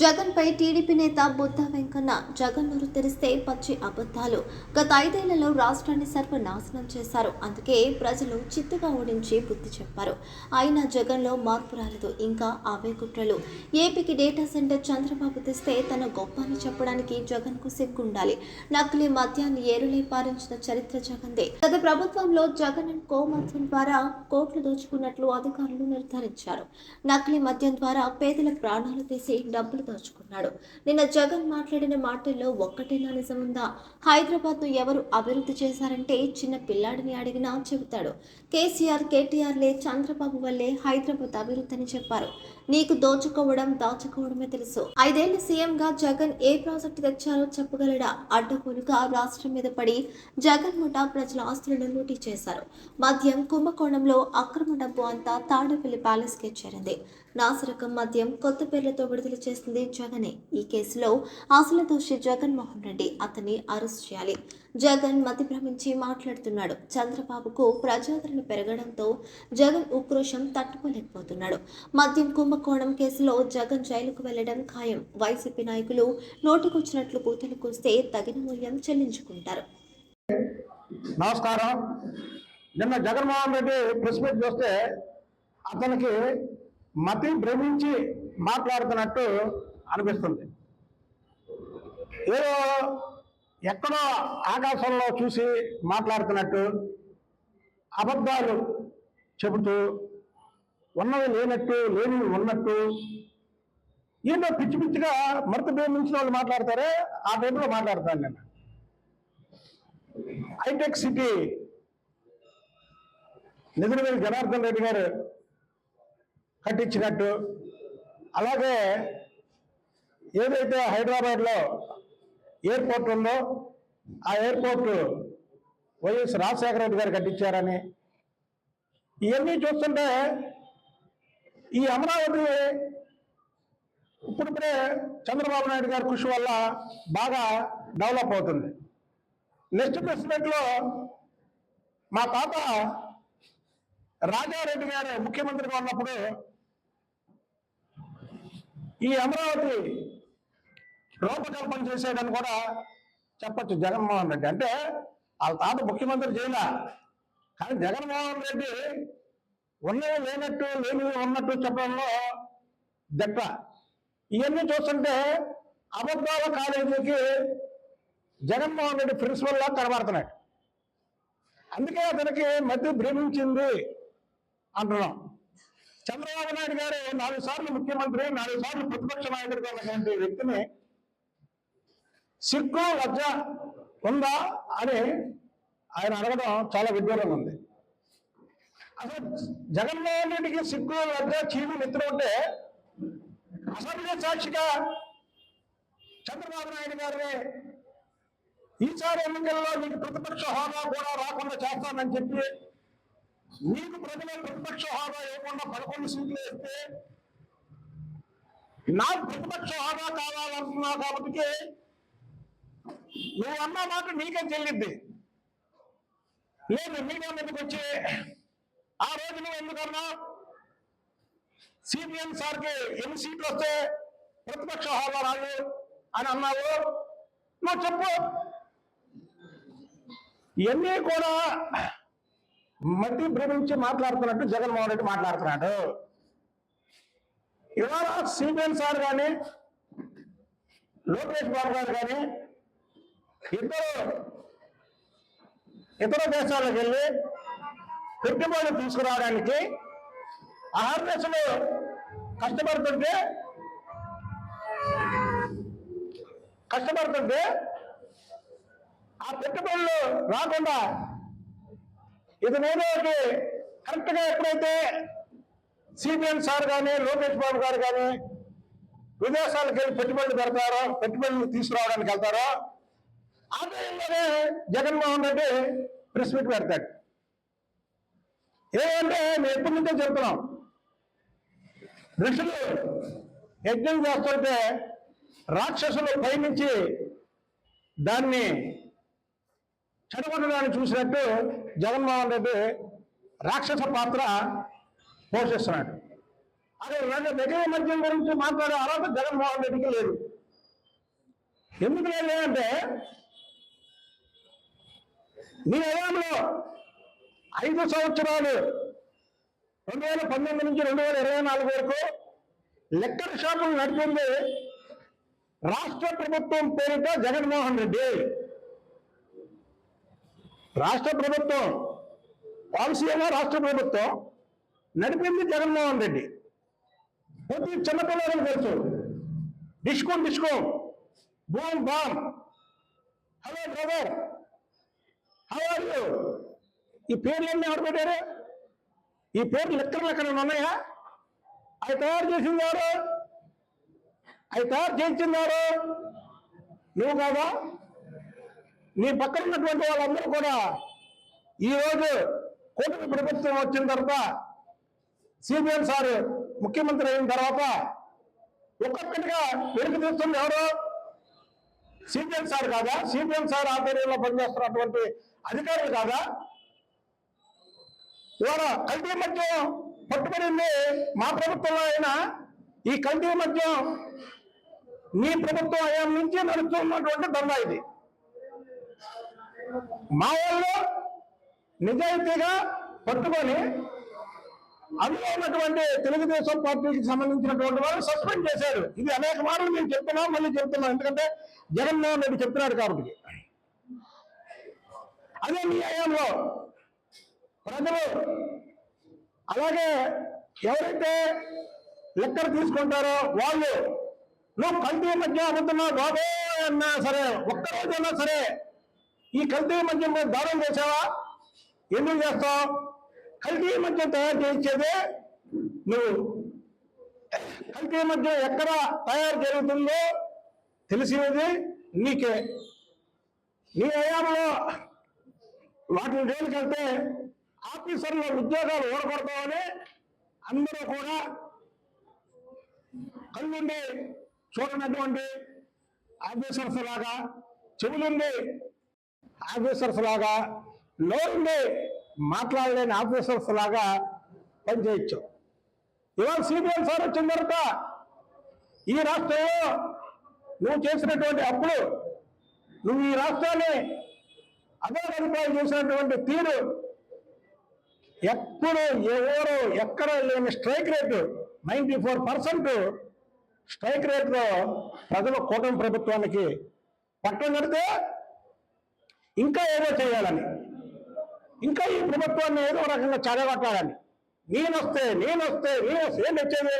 జగన్ పై TDP నేత బుద్ధ వెంకన్న జగన్ నూరు తెరిస్తే పచ్చి అబద్ధాలు. గత ఐదేళ్ళలో రాష్ట్రాన్ని సర్వనాశనం చేశారు. అందుకే ప్రజలు చిత్తుగా ఓడించి బుద్ధి చెప్పారు. అయినా జగన్లో మార్పు రాలేదు. ఇంకా అవే కుట్రలు. ఏపీకి డేటా సెంటర్ చంద్రబాబు తెస్తే తన గొప్ప అని చెప్పడానికి జగన్కు సిగ్గుండాలి. నకిలీ మద్యాన్ని ఏరులే పారించిన చరిత్ర జగన్దే గత ప్రభుత్వంలో జగన్ అండ్ కో మద్యం ద్వారా కోట్లు దోచుకున్నట్లు అధికారులు నిర్ధారించారు. నకిలీ మద్యం ద్వారా పేదల ప్రాణాలు తీసి డబ్బులు దోచుకున్నాడు. నిన్న జగన్ మాట్లాడిన మాటల్లో ఒక్కటేనా నిజముందా? హైదరాబాద్ను ఎవరు అభివృద్ధి చేశారంటే చిన్న పిల్లాడిని అడిగినా చెబుతాడు. కేసీఆర్ కేటీఆర్లే చంద్రబాబు వల్లే హైదరాబాద్ అభివృద్ధి అని చెప్పారు. నీకు దోచుకోవడం దాచుకోవడమే తెలుసు. ఐదేళ్ళ సీఎంగా జగన్ ఏ ప్రాజెక్టు తెచ్చారో చెప్పగలడా? అడ్డగోలుగా రాష్ట్రం మీద పడి జగన్ ముఠా ప్రజల ఆస్తులను లూటీ చేశారు. మద్యం కుంభకోణంలో అక్రమ డబ్బు అంతా తాడేపల్లి ప్యాలెస్కే చేరింది. నాసిరకం మద్యం కొత్త పేర్లతో విడుదల చేసింది జగనే. ఈ కేసులో అసలు దోషి జగన్మోహన్ రెడ్డి అతన్ని అరెస్ట్ చేయాలి. జగన్ మతి భ్రమించి మాట్లాడుతున్నాడు. చంద్రబాబుకు ప్రజాదరణ పెరగడంతో జగన్ ఉక్రోషం తట్టుకోలేకపోతున్నాడు. మద్యం కుంభకోణం కేసులో జగన్ జైలుకు వెళ్ళడం ఖాయం. వైసీపీ నాయకులు నోటుకొచ్చినట్లు కూతలు కూస్తే తగిన మూల్యం చెల్లించుకుంటారు. నమస్కారం. నిన్న జగన్మోహన్ రెడ్డి ప్రెస్ మీట్ చూస్తే అతనికి మతి భ్రమించి మాట్లాడుతున్నట్టు అనిపిస్తుంది. ఏదో ఎక్కడో ఆకాశంలో చూసి మాట్లాడుతున్నట్టు అబద్ధాలు చెబుతూ ఉన్నవి లేనట్టు లేనివి ఉన్నట్టు ఏంటో పిచ్చి పిచ్చిగా మరత భ్రమించిన వాళ్ళు మాట్లాడతారే ఆ టైంలో మాట్లాడతాను నేను. హైటెక్ సిటీ నిధులవేలి జనార్దన్ రెడ్డి గారు కట్టించినట్టు. అలాగే ఏదైతే హైదరాబాద్లో ఎయిర్పోర్ట్ ఉందో ఆ ఎయిర్పోర్ట్ వైఎస్ రాజశేఖర రెడ్డి గారు కట్టించారని. ఇవన్నీ చూస్తుంటే ఈ అమరావతి ఇప్పుడిప్పుడే చంద్రబాబు నాయుడు గారి కృషి వల్ల బాగా డెవలప్ అవుతుంది. నెక్స్ట్ ప్రెసిడెంట్లో మా తాత రాజారెడ్డి గారు ముఖ్యమంత్రిగా ఉన్నప్పుడు ఈ అమరావతి రూపకల్పన చేసేదని కూడా చెప్పొచ్చు జగన్మోహన్ రెడ్డి. అంటే వాళ్ళ తాత ముఖ్యమంత్రి చేయలే. కానీ జగన్మోహన్ రెడ్డి ఉన్నవి లేనట్టు లేనివి ఉన్నట్టు చెప్పడంలో దట్ట ఇవన్నీ చూస్తుంటే అబద్ధాల కాలేజీకి జగన్మోహన్ రెడ్డి ప్రిన్సిపల్లా కనబడుతున్నాడు. అందుకే అతనికి మధ్య భ్రమించింది అంటున్నాం. చంద్రబాబు నాయుడు గారు నాలుగు సార్లు ముఖ్యమంత్రి నాలుగు సార్లు ప్రతిపక్ష నాయకుడిగా ఉన్నటువంటి వ్యక్తిని సిగ్గు లజ్జ ఉందా అని ఆయన అడగడం చాలా విడ్డూరంగా ఉంది. అసలు జగన్మోహన్ రెడ్డికి సిగ్గు లజ్జ చీము నిద్ర ఉంటే అసెంబ్లీ సాక్షిగా చంద్రబాబు నాయుడు గారిని ఈసారి ఎన్నికల్లో నీకు ప్రతిపక్ష హోదా కూడా రాకుండా చేస్తానని చెప్పి నీకు ప్రజల ప్రతిపక్ష హోదా ఇవ్వకుండా పదకొండు సీట్లు వేస్తే నాకు ప్రతిపక్ష హోదా కావాలంటున్నావు కాబట్టి నువ్వు అన్న మాట నీకే చెల్లిద్ది. లేదు మీడియా మీదకి వచ్చి? ఆ రోజు నువ్వు ఎందుకన్నా? సిపిఎం సార్కి ఎన్ని సీట్లు వస్తే ప్రతిపక్ష హోదా రాదు అని అన్నావు? నువ్వు చెప్పు. ఇవన్నీ కూడా మట్టి భ్రమించి మాట్లాడుతున్నట్టు జగన్మోహన్ రెడ్డి మాట్లాడుతున్నాడు. ఇవాళ సిబిఎన్ సార్ కానీ లోకేష్ బాబు గారు కానీ ఇద్దరు ఇతర దేశాలకు వెళ్ళి పెట్టుబడులు తీసుకురావడానికి అహర్నిశలు కష్టపడుతుంటే కష్టపడుతుంటే ఆ పెట్టుబడులు రాకుండా ఇది నేనేకి కరెక్ట్గా ఎప్పుడైతే సిబిఎన్ సార్ కానీ లోకేష్ బాబు గారు కానీ విదేశాలకు వెళ్ళి పెట్టుబడులు పెడతారో పెట్టుబడులు తీసుకురావడానికి వెళ్తారో ఆదాయంలోనే జగన్మోహన్ రెడ్డి ప్రెస్ మీట్ పెడతాడు. ఏమంటే మేము ఎప్పటి నుంచో చెప్తున్నాం. ఋషులు యజ్ఞం చేస్తుంటే రాక్షసులు పైనుంచి దాన్ని చెడగొట్టడానికి చూసినట్టు జగన్మోహన్ రెడ్డి రాక్షస పాత్ర పోషిస్తున్నాడు. అదే రెండు మిగతా మద్యం గురించి మాట్లాడే అర్హత జగన్మోహన్ రెడ్డికి లేదు. ఎందుకు లేదు అంటే మీ హయాంలో ఐదు సంవత్సరాలు రెండు వేల పంతొమ్మిది నుంచి రెండు వేల ఇరవై నాలుగు వరకు లెక్కర్ షాపులు నడిపింది రాష్ట్ర ప్రభుత్వం పేరిట జగన్మోహన్ రెడ్డి. రాష్ట్ర ప్రభుత్వం పాలసీ రాష్ట్ర ప్రభుత్వం నడిపింది జగన్మోహన్ రెడ్డి. ప్రతి చిన్నపిల్లలకు తెలుసు. Discount discount boom bam. Hello brother hello you? ఈ పేర్లన్నీ ఎవరు పెట్టారు? ఈ పేర్లు లెక్కలు ఎక్కడ ఉన్నాయా? అవి తయారు చేసింది ఎవరు? అవి తయారు చేయించింది ఎవరు? నువ్వు కాదా? నీ పక్కన ఉన్నటువంటి వాళ్ళందరూ కూడా ఈ రోజు కూటమి ప్రభుత్వం వచ్చిన తర్వాత సిబిఎం సార్ ముఖ్యమంత్రి అయిన తర్వాత ఒక్కొక్కటిగా వెనుక తీస్తుంది ఎవరు? సిబిఎం సార్ కాదా? సిబిఎం సార్ ఆధ్వర్యంలో పనిచేస్తున్నటువంటి అధికారులు కాదా? ఇవాళ కల్తీ మద్యం పట్టుబడింది మా ప్రభుత్వంలో అయినా ఈ కల్తీ మద్యం మీ ప్రభుత్వం అయ్యా నుంచి నడుస్తున్నటువంటి దందా ఇది. మా వాళ్ళు నిజాయితీగా పట్టుకొని అందులో తెలుగుదేశం పార్టీకి సంబంధించినటువంటి వాళ్ళు సస్పెండ్ చేశారు. ఇది అనేక మార్లు మేము చెప్తున్నాం మళ్ళీ చెప్తున్నాం. ఎందుకంటే జగన్మోహన్ రెడ్డి చెప్తున్నాడు కాబట్టి. అదే మీ హయాంలో ప్రజలు అలాగే ఎవరైతే లెక్కలు తీసుకుంటారో వాళ్ళు నువ్వు కంటి మధ్య అమ్ముతున్నావు బాబో అన్నా సరే ఒక్కరోజైనా సరే ఈ కల్తీ మద్యం మీద దానం చేసావా ఎందుకు చేస్తావు? కల్తీ మద్యం తయారు చేసేదే నువ్వు. కల్తీ మద్యం ఎక్కడ తయారు జరుగుతుందో తెలిసినది నీకే. నీ హయాంలో వాటిని జైలుకెళ్తే ఆఫీసర్ల ఉద్యోగాలు ఓడగొడతామని అందరూ కూడా కళ్ళుండి చూడనటువంటి ఆఫీసర్స్ లాగా చెవులుండి ఆఫీసర్స్ లాగా నోరుండి మాట్లాడలేని ఆఫీసర్స్ లాగా పనిచేయచ్చు. ఇవాళ సిబిఐ సార్ వచ్చిన తర్వాత ఈ రాష్ట్రంలో నువ్వు చేసినటువంటి అప్పులు నువ్వు ఈ రాష్ట్రాన్ని అదే చేసినటువంటి తీరు ఎప్పుడు ఎవరు ఎక్కడ లేని strike rate ninety four percent strike రేట్లో ప్రజలు కూటమి ప్రభుత్వానికి పట్టం కడితే ఇంకా ఏదో చేయాలని. ఇంకా ఈ ప్రభుత్వాన్ని ఏదో రకంగా చెడగొట్టాలని. నేనొస్తే నేనొస్తే నేను వస్తే ఏం వచ్చేది?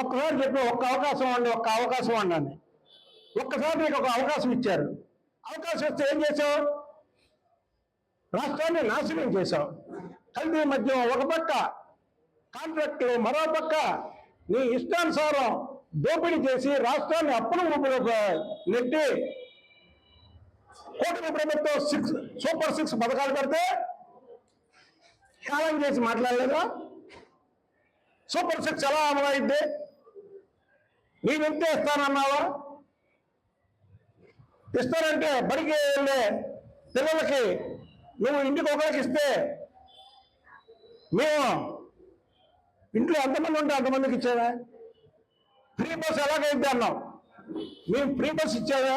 ఒక్కసారి చెప్పి ఒక్క అవకాశం అండి ఒక్క అవకాశం అండి ఒక్కసారి నీకు ఒక అవకాశం ఇచ్చారు. అవకాశం ఇస్తే ఏం చేసావు రాష్ట్రాన్ని నాశనం చేశావు. కల్తీ మధ్యం ఒక పక్క కాంట్రాక్టులు మరో పక్క నీ ఇష్టానుసారం దోపిడీ చేసి రాష్ట్రాన్ని అప్పుల ఊపిలోకి నెట్టి కూటమి ప్రభుత్వం సిక్స్ సూపర్ సిక్స్ పథకాలు పెడితే హేళన చేసి మాట్లాడలేదా? సూపర్ సిక్స్ ఎలా అమలైద్ది మేము ఎంత ఇస్తానన్నావా? ఇస్తానంటే బడికి వెళ్ళే పిల్లలకి నువ్వు ఇంటికి ఒకరికి ఇస్తే మేము ఇంట్లో ఎంతమంది ఉంటే అంతమందికి ఇచ్చావా ఫ్రీ బస్ ఎలాగైతే అన్నాం మేము ఫ్రీ బస్ ఇచ్చావా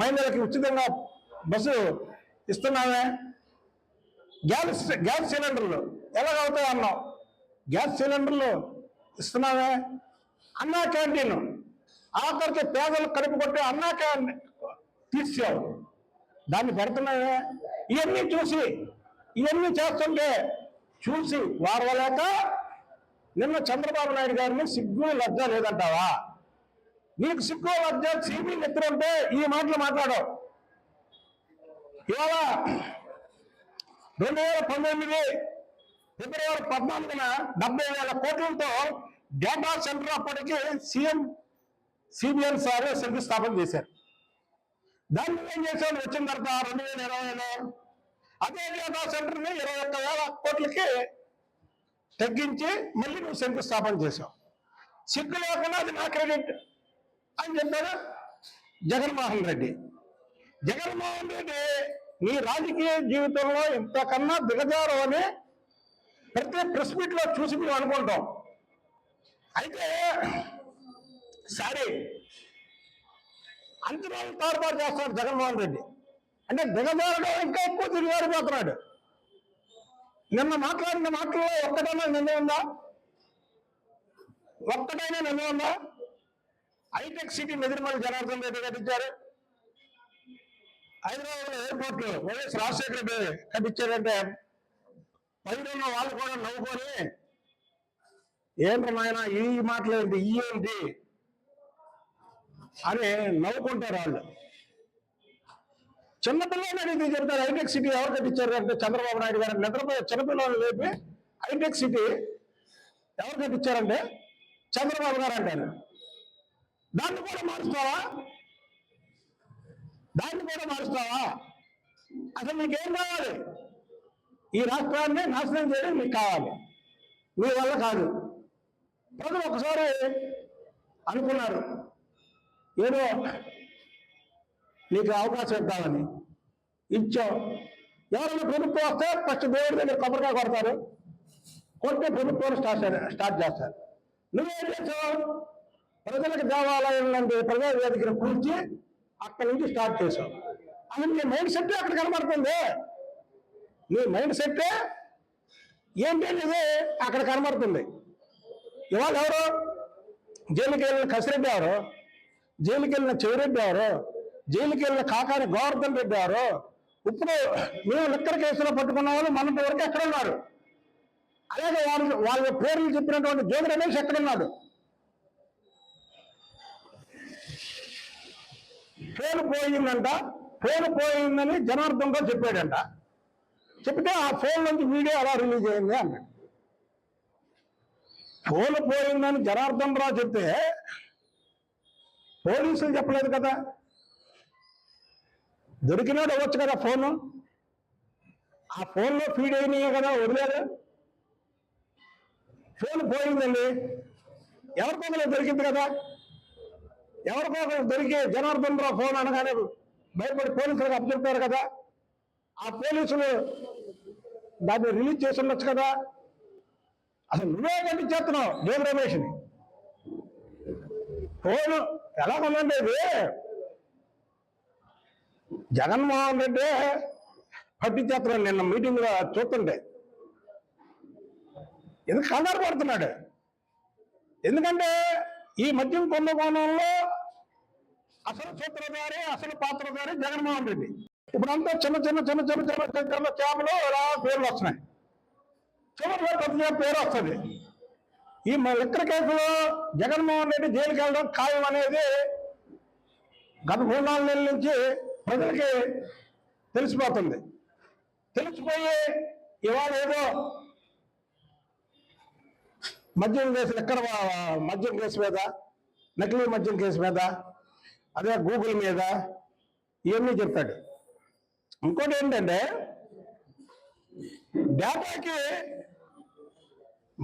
మహిళలకి ఉచితంగా బస్సు ఇస్తున్నావే? గ్యాస్ గ్యాస్ సిలిండర్లు ఎలాగవుతాయి అన్నాం గ్యాస్ సిలిండర్లు ఇస్తున్నావే? అన్నా క్యాంటీన్. ఆఖరికి పేదలు కడుపు కొట్టే అన్నా క్యాంటీన్ తీసావు దాన్ని పెడుతున్నామే ఇవన్నీ చూసి ఇవన్నీ చేస్తుంటే చూసి వారవలేక నిన్న చంద్రబాబు నాయుడు గారిని సిగ్గు లజ్జ లేదంటావా? నీకు సిగ్గు లజ్జ సిబి ఉంటే ఈ మాటలు మాట్లాడవు. ఇవాళ రెండు వేల పంతొమ్మిది ఫిబ్రవరి పద్నాలుగున డెబ్బై వేల కోట్లతో డేటా సెంటర్ అప్పటికి సీఎం సిబిఎన్ సార్ శంకుస్థాపన చేశారు. దాన్ని ఏం చేశాను వచ్చిన తర్వాత రెండు వేల ఇరవైలో అదే డేటా సెంటర్ని ఇరవై ఒక్క వేల కోట్లకి తగ్గించి మళ్ళీ నువ్వు శంకుస్థాపన చేశావు. సిగ్గు లేకుండా అది నా క్రెడిట్ అని చెప్పారు? జగన్మోహన్ రెడ్డి. జగన్మోహన్ రెడ్డి నీ రాజకీయ జీవితంలో ఇంతకన్నా దిగజారు అని ప్రతి ప్రెస్ మీట్లో చూసి మేము అనుకుంటాం. అయితే సారీ అంచనాలు తారుమారు చేస్తున్నాడు జగన్మోహన్ రెడ్డి. అంటే దిగజారడం ఇంకా ఎక్కువ తిరిగారిపోతున్నాడు నిన్న మాట్లాడిన మాటల్లో ఒక్కటైనా నిన్న ఉందా? ఒక్కటైనా నిన్న ఉందా? హైటెక్ సిటీ మెదిరిమల్లి జనార్దన్ రెడ్డి కట్టించారు హైదరాబాద్ ఎయిర్పోర్ట్ వైఎస్ రాజశేఖర కట్టించారంటే పైన వాళ్ళు కూడా నవ్వుకొని ఏంటి నాయన ఈ మాట్లాడింది ఈ ఏంటి? అని నవ్వుకుంటారు వాళ్ళు. చిన్నపిల్లలు అడిగితే చెప్తారు హైటెక్ సిటీ ఎవరు కట్టించారు అంటే చంద్రబాబు నాయుడు గారు. నిద్రపోయే చిన్నపిల్లలు లేపి హైటెక్ సిటీ ఎవరు కట్టించారంటే చంద్రబాబు గారు అంటారు. దాన్ని కూడా మార్చుకోవాలా దాన్ని కూడా మారుస్తావా? అసలు నీకేం కావాలి? ఈ రాష్ట్రాన్ని నాశనం చేయడం మీకు కావాలి. మీ వల్ల కాదు. ప్రజలు ఒకసారి అనుకున్నారు. ఏదో నీకు అవకాశం ఇద్దామని. ఇచ్చాం. ఎవరైనా ప్రభుత్వం వస్తే ఫస్ట్ దేవుడి దగ్గర కొబ్బరికాయ కొడతారు. కొట్టే ప్రభుత్వాన్ని స్టార్ట్ స్టార్ట్ చేస్తారు. నువ్వేం చేసావు ప్రజలకు దేవాలయం లాంటి ప్రజా వేదికను కూర్చి అక్కడి నుంచి స్టార్ట్ చేశాం. అసలు నీ మైండ్ సెట్ అక్కడ కనబడుతుంది. నీ మైండ్ సెట్ ఏంటి అనేది అక్కడ కనబడుతుంది. ఇవాళ ఎవరు? జైలుకి వెళ్ళిన కసిరెడ్డి ఎవరు జైలుకి వెళ్ళిన చెవిరెడ్డి ఎవరు జైలుకి వెళ్ళిన కాకాని గోవర్ధన్ రెడ్డి ఎవరు ఇప్పుడు మేము లిక్కర్ కేసులో పట్టుకున్న వాళ్ళు మన వరకు ఎక్కడ ఉన్నారు అలాగే వాళ్ళు వాళ్ళ పేర్లు చెప్పినటువంటి జోగి రమేష్ ఎక్కడున్నాడు? ఫోన్ పోయిందంట ఫోన్ పోయిందని జనార్దన్ చెప్పాడంట. చెప్తే ఆ ఫోన్ నుంచి వీడియో అలా రిలీజ్ అయింది అన్నాడు. ఫోన్ పోయిందని జనార్దన్ రావు చెప్తే పోలీసులు చెప్పలేదు కదా. దొరికినాడు అవ్వచ్చు కదా ఫోను. ఆ ఫోన్లో ఫీడ్ అయినాయి కదా వదిలేదు. ఫోన్ పోయిందండి. ఎవరికో దొరికింది కదా? ఎవరికో ఒకరికి దొరికి జనార్దన్ రావు ఫోన్ అనగానే భయపడి పోలీసులకు అప్పచెప్పారు కదా. ఆ పోలీసులు దాన్ని రిలీజ్ చేసి ఉండొచ్చు కదా. అసలు నువ్వే కట్టించేస్తున్నావు దేవ్ రమేష్ని. ఫోన్ ఎలా ఉందండి ఇది జగన్మోహన్ రెడ్డి పట్టించేస్తున్నాడు నిన్న మీటింగ్లో చూస్తుండే చూస్తుంటే. ఎందుకు కంగారు పడుతున్నాడు? ఎందుకంటే ఈ మద్యం కుంభకోణంలో అసలు సూత్రధారి అసలు పాత్రధారి జగన్మోహన్ రెడ్డి. ఇప్పుడంతా చిన్న చిన్న చిన్న చిన్న చిన్న చిన్న చిన్న చేపలు ఇలా పేర్లు వస్తున్నాయి? చివరిలో పెద్ద పేరు వస్తుంది? ఈ మ- లిక్కర్ కేసులో జగన్మోహన్ రెడ్డి జైలుకి వెళ్ళడం ఖాయం అనేది గత మూడు నాలుగు నెలల నుంచి ప్రజలకి తెలిసిపోతుంది. తెలిసిపోయి ఇవాళ ఏదో మద్యం కేసులు ఎక్కడ మద్యం కేసు మీద? నకిలీ మద్యం కేసు మీద? అదే గూగుల్ మీద? ఇవన్నీ చెప్తాడు ఇంకోటి ఏంటంటే డేటాకి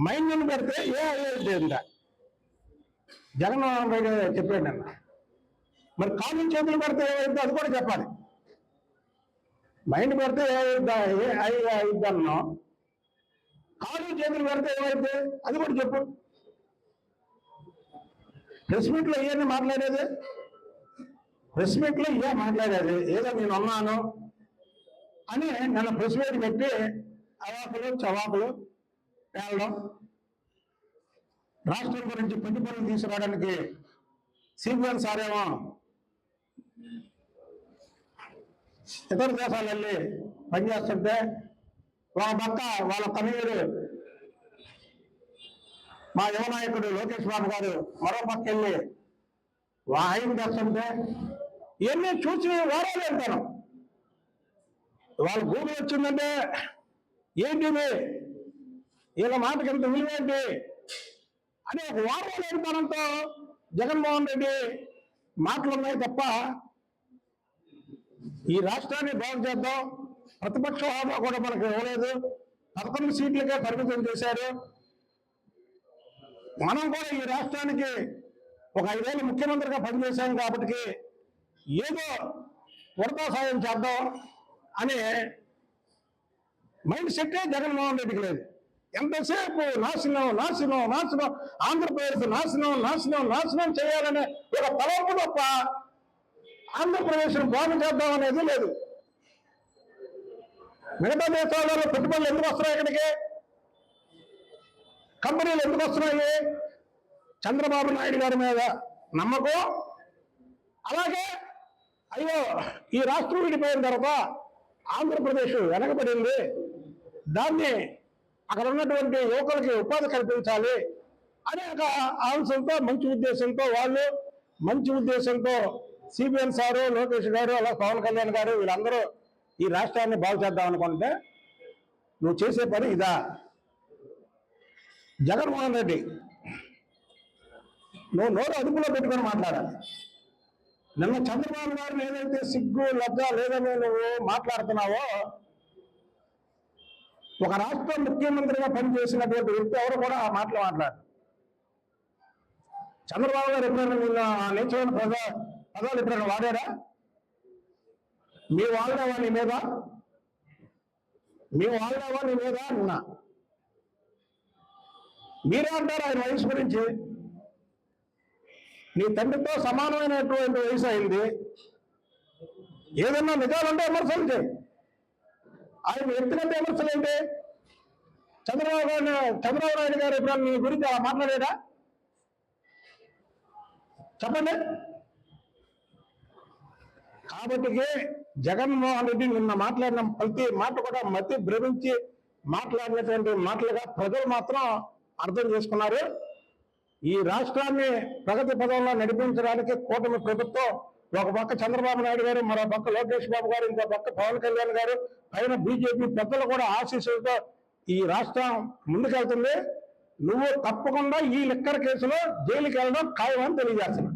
మైండ్ని పెడితే ఏ అయ్యేది జగన్మోహన్ రెడ్డి చెప్పాడు అన్న మరి కాళ్ళు చేతులు పెడితే ఏమైందో అది కూడా చెప్పాలి. మైండ్ పెడితే ఏమైద్దా ఏ అయి కాలు చేతులు పెడితే ఏమైతే అది కూడా చెప్పు. ప్రెస్ మీట్లో ఇవన్నీ మాట్లాడేది? ప్రెస్ మీట్లో ఇవే మాట్లాడేది? ఏదో నేను ఉన్నాను అని నన్ను ప్రెస్ మీట్ పెట్టి అవాకులు చవాకులు తేలడం రాష్ట్రం గురించి పెద్ద పనులు తీసుకురావడానికి సిబిఎన్ సారేమో ఇతర దేశాలు వెళ్ళి పనిచేస్తుంటే వాళ్ళ భర్త వాళ్ళ కనీయుడు మా యువ నాయకుడు లోకేష్ బాబు గారు మరో పక్క వెళ్ళి వా- ఆయన చేస్తుంటే? ఇవన్నీ చూసి వారాలు వెళ్తాను వాళ్ళ భూమి వచ్చిందంటే ఏంటిది వీళ్ళ మాటకి ఎంత విలువ ఏంటి? అని ఒక వారాలు వెళ్తానంతో జగన్మోహన్ రెడ్డి మాటలు ఉన్నాయి తప్ప ఈ రాష్ట్రాన్ని బాగు చేద్దాం. ప్రతిపక్ష హోదా కూడా మనకు ఇవ్వలేదు. పదకొండు సీట్లకే పరిమితం చేశారు. మనం కూడా ఈ రాష్ట్రానికి ఒక ఐదేళ్ళు ముఖ్యమంత్రిగా పనిచేశాం కాబట్టి ఏదో వరదా సాయం చేద్దాం అనే మైండ్ సెట్టే జగన్మోహన్ రెడ్డికి లేదు. ఎంతసేపు నాశనం నాశనం నాశనం ఆంధ్రప్రదేశ్ నాశనం నాశనం నాశనం చేయాలనే ఒక తలపు తప్ప ఆంధ్రప్రదేశ్ను బాగు చేద్దాం అనేది లేదు. మిగతా దేశాలలో పెట్టుబడులు ఎందుకు వస్తున్నాయి ఇక్కడికి? కంపెనీలు ఎందుకు వస్తున్నాయి? చంద్రబాబు నాయుడు గారి మీద నమ్మకం? అలాగే అయ్యో ఈ రాష్ట్రం విడిపోయిన తర్వాత ఆంధ్రప్రదేశ్ వెనకబడింది. దాన్ని అక్కడ ఉన్నటువంటి యువకులకి ఉపాధి కల్పించాలి అనే ఒక అంశంతో మంచి ఉద్దేశంతో వాళ్ళు మంచి ఉద్దేశంతో సిబిఎన్ సారు లోకేష్ గారు అలా పవన్ కళ్యాణ్ గారు వీళ్ళందరూ ఈ రాష్ట్రాన్ని బాగు చేద్దాం అనుకుంటే నువ్వు చేసే పని ఇదా. జగన్మోహన్ రెడ్డి నువ్వు నోరు అదుపులో పెట్టుకొని మాట్లాడాలి. నిన్న చంద్రబాబు గారిని ఏదైతే సిగ్గు లజ్జ లేదని నువ్వు మాట్లాడుతున్నావో ఒక రాష్ట్ర ముఖ్యమంత్రిగా పనిచేసినటువంటి వ్యక్తి ఎవరు కూడా ఆ మాటలు మాట్లాడు చంద్రబాబు గారు ఎప్పుడైనా నిన్న నేర్చుకున్న పద పదాలు ఎప్పుడైనా వాడారా? మీ వాళ్ళవా నీ మీద? మీ వాళ్ళవా నీ మీద నిన్న మీరే అంటారు ఆయన వయసు గురించి? నీ తండ్రితో సమానమైనటువంటి వయసు అయింది. ఏదన్నా నిజాలుంటే విమర్శలు చేయి. ఆయన ఎత్తినంత విమర్శలు ఏంటి? చంద్రబాబు గారు చంద్రబాబు నాయుడు గారు ఎప్పుడన్నా నీ గురించి అలా మాట్లాడారా చెప్పండి. కాబట్టి జగన్మోహన్ రెడ్డి నిన్న మాట్లాడిన ప్రతి మాట కూడా మతి భ్రమించి మాట్లాడినటువంటి మాటలుగా ప్రజలు మాత్రం అర్థం చేసుకున్నారు. ఈ రాష్ట్రాన్ని ప్రగతి పదంలో నడిపించడానికి కూటమి ప్రభుత్వం ఒక పక్క చంద్రబాబు నాయుడు గారు మరో పక్క లోకేష్ బాబు గారు ఇంకో పక్క పవన్ కళ్యాణ్ గారు పైన బీజేపీ పెద్దలు కూడా ఆశీస్సులతో ఈ రాష్ట్రం ముందుకెళ్తుంది. నువ్వు తప్పకుండా ఈ లిక్కర్ కేసులో జైలుకి వెళ్ళడం ఖాయమని తెలియజేస్తున్నా